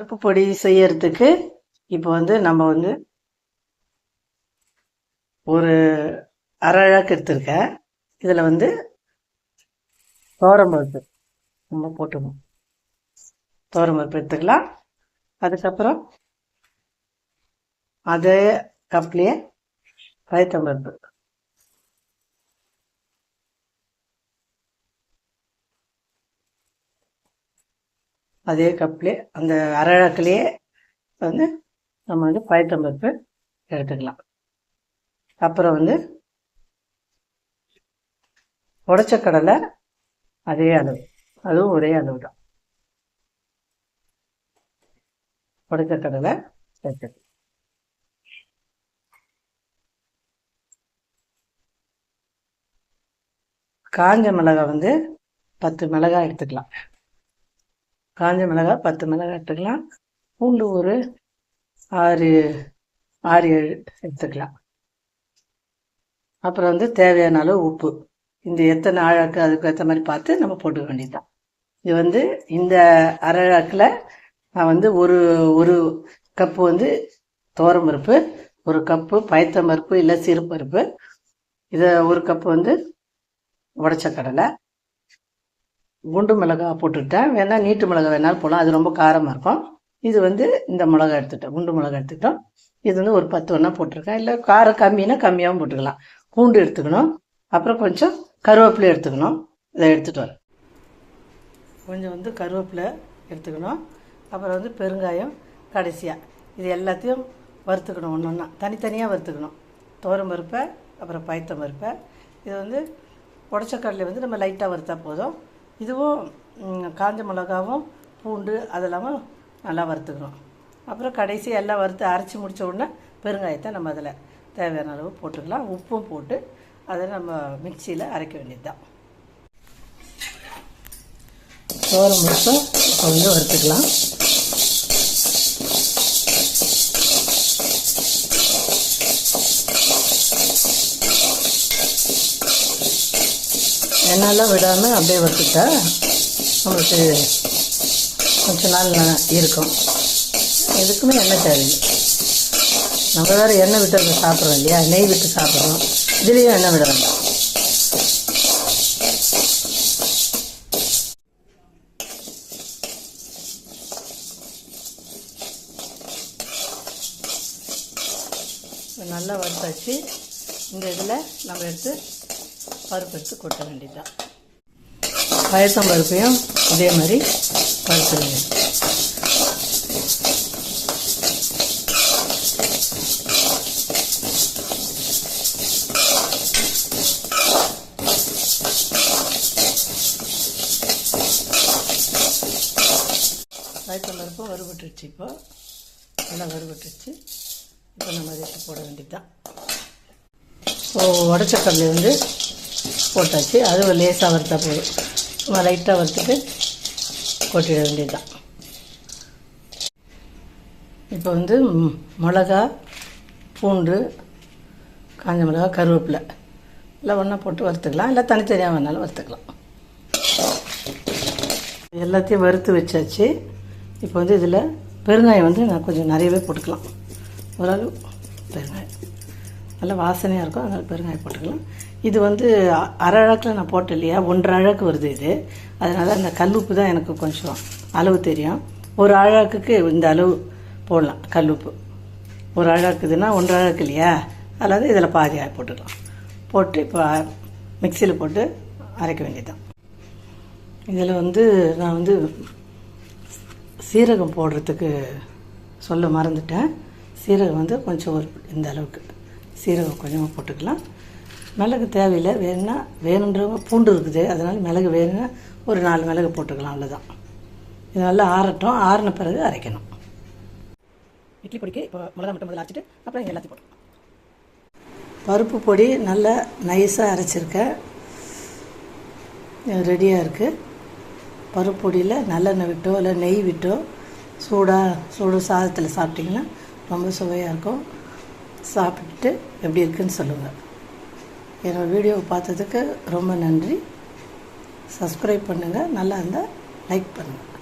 பருப்பு பொடி செய்யறதுக்கு இப்போ வந்து நம்ம வந்து ஒரு அரை அழகு எடுத்திருக்கேன். இதில் வந்து தோரம்பருப்பு நம்ம போட்டுக்கணும். தோரம்பருப்பு எடுத்துக்கலாம். அதுக்கப்புறம் அதே கப்லேயே பயத்தம்பருப்பு அதே கப்லேயே அந்த அரை அழகுலேயே வந்து நம்ம வந்து பயத்தம்பருப்பு எடுத்துக்கலாம். அப்புறம் வந்து உடச்ச கடலை அதே அளவு. அதுவும் ஒரே அளவு தான். உடச்ச கடலை சேர்த்துக்கலாம் காஞ்ச மிளகாய் வந்து பத்து மிளகாய் எடுத்துக்கலாம். காஞ்ச மிளகாய் பத்து மிளகாய் எடுத்துக்கலாம். பூண்டு ஒரு ஆறு ஆறு ஏழு எடுத்துக்கலாம். அப்புறம் வந்து தேவையான அளவு உப்பு. இந்த எத்தனை ஆழாக்கு அதுக்கு ஏற்ற மாதிரி பார்த்து நம்ம போட்டுக்க வேண்டியதுதான். இது வந்து இந்த அரழாக்கில் நான் வந்து ஒரு ஒரு கப்பு வந்து தோரம் பருப்பு ஒரு கப்பு பயத்தம் பருப்பு இல்லை சிறுபருப்பு இதை ஒரு கப்பு வந்து உடச்ச கடலை குண்டு மிளகா போட்டுக்கிட்டேன். வேணால் நீட்டு மிளகா வேணாலும் போகலாம் அது ரொம்ப காரமாக இருக்கும். இது வந்து இந்த மிளகா எடுத்துட்டோம். குண்டு மிளகா எடுத்துக்கிட்டோம். இது வந்து ஒரு பத்து ஒன்றா போட்டிருக்கேன். இல்லை காரம் கம்மினா கம்மியாகவும் போட்டுக்கலாம். பூண்டு எடுத்துக்கணும். அப்புறம் கொஞ்சம் கருவேப்பிலை எடுத்துக்கணும். இதை எடுத்துகிட்டு வரேன். கொஞ்சம் வந்து கருவேப்பிலை எடுத்துக்கணும். அப்புறம் வந்து பெருங்காயம் கடைசியாக இது எல்லாத்தையும் வறுத்துக்கணும் ஒன்று ஒன்றா தனித்தனியாக வறுத்துக்கணும். தோரம் பருப்பை அப்புறம் பயத்தம் பருப்பை. இது வந்து உடச்ச வந்து நம்ம லைட்டாக வறுத்தா போதும். இதுவும் காஞ்ச மிளகாவும் பூண்டு அதெல்லாமும் நல்லா வறுத்துக்கணும். அப்புறம் கடைசி எல்லாம் வறுத்து அரைச்சி முடித்த உடனே பெருங்காயத்தை நம்ம அதில் தேவையான அளவு போட்டுக்கலாம். உப்பும் போட்டு அதை நம்ம மிக்சியில் அரைக்க வேண்டியது தான் சோளம் மட்டும் வறுத்துக்கலாம். எண்ணெயெல்லாம் விடாமல் அப்படியே வச்சுட்டா நம்மளுக்கு கொஞ்ச நாள் இருக்கும். எதுக்குமே எண்ணெய் தேவையில்லை. நம்ம வேறு எண்ணெய் விட்டு சாப்பிட்றோம் இல்லையா? நெய் விட்டு சாப்பிட்றோம். இதுலேயும் எண்ணெய் விட வேண்டாம். நல்லா வறுத்தாச்சு. இந்த இதில் நம்ம எடுத்து பருப்பு எடுத்து கொட்ட வேண்டியதுதான். பயசம் பருப்பையும் இதே மாதிரி பருப்பு பயத்தம் பருப்பும் வறுபட்டுருச்சு இப்போ. நல்லா வறுபட்டுருச்சு. இப்போ நம்ம அதை போட வேண்டியதுதான். ஸோ உடச்ச கடலை வந்து போட்டாச்சு. அது லேசாக வறுத்தா போதும். சும்மா லைட்டாக வறுத்துட்டு கொட்டிட வேண்டியதுதான். இப்போ வந்து மிளகா பூண்டு காஞ்ச மிளகா கருவேப்பிலை. எல்லாம் ஒன்றா போட்டு வறுத்துக்கலாம். இல்லை தனித்தனியாக வேணாலும் வறுத்துக்கலாம். எல்லாத்தையும் வறுத்து வச்சாச்சு. இப்போ வந்து இதில் பெருங்காயம் வந்து நான் கொஞ்சம் நிறையவே போட்டுக்கலாம். ஓரளவு பெருங்காயம். நல்லா வாசனையாக இருக்கும். அதனால் பெருங்காயம் போட்டுக்கலாம். இது வந்து அரை அழகில் நான் போட்டேன் இல்லையா ஒன்றரை அழகு வருது இது. அதனால் அந்த கல்லுப்பு தான் எனக்கு கொஞ்சம் அளவு தெரியும். ஒரு அழகுக்கு இந்த அளவு போடலாம் கல்லுப்பு. ஒரு அழகுக்குதுன்னா ஒன்றரை அழகு இல்லையா? அதாவது இதில் பாதி போட்டுக்கலாம். போட்டு இப்போ மிக்சியில் போட்டு அரைக்க வேண்டியதுதான். இதில் வந்து நான் வந்து சீரகம் போடுறதுக்கு சொல்ல மறந்துட்டேன். சீரகம் வந்து கொஞ்சம் ஒரு இந்த அளவுக்கு. சீரகம் கொஞ்சமாக போட்டுக்கலாம். மிளகு தேவையில்லை. வேணும்னா வேணுன்றவங்க பூண்டு இருக்குது. அதனால் மிளகு வேணும்னா ஒரு நாலு மிளகு போட்டுக்கலாம். அவ்வளோதான் இது நல்லா ஆறட்டும். ஆறின பிறகு அரைக்கணும். இட்லி பொடிக்கு இப்போ மிளகா மட்டும் முதல்ல அரைச்சிட்டு அப்புறம் எல்லாத்தையும் போட்டு பருப்பு பொடி நல்லா நைஸாக அரைச்சிருக்கேன். ரெடியாக இருக்குது பருப்பு பொடியில் நல்லெண்ணெய் விட்டோ இல்லை நெய் விட்டோ சூடாக சூடு சாதத்தில் சாப்பிட்டிங்கன்னா ரொம்ப சுவையாக இருக்கும். சாப்பிட்டுட்டு எப்படி இருக்குன்னு சொல்லுங்கள் என்னோடய வீடியோவை பார்த்ததுக்கு ரொம்ப நன்றி. சப்ஸ்கிரைப் பண்ணுங்கள் நல்லா இருந்தால் லைக் பண்ணுங்கள்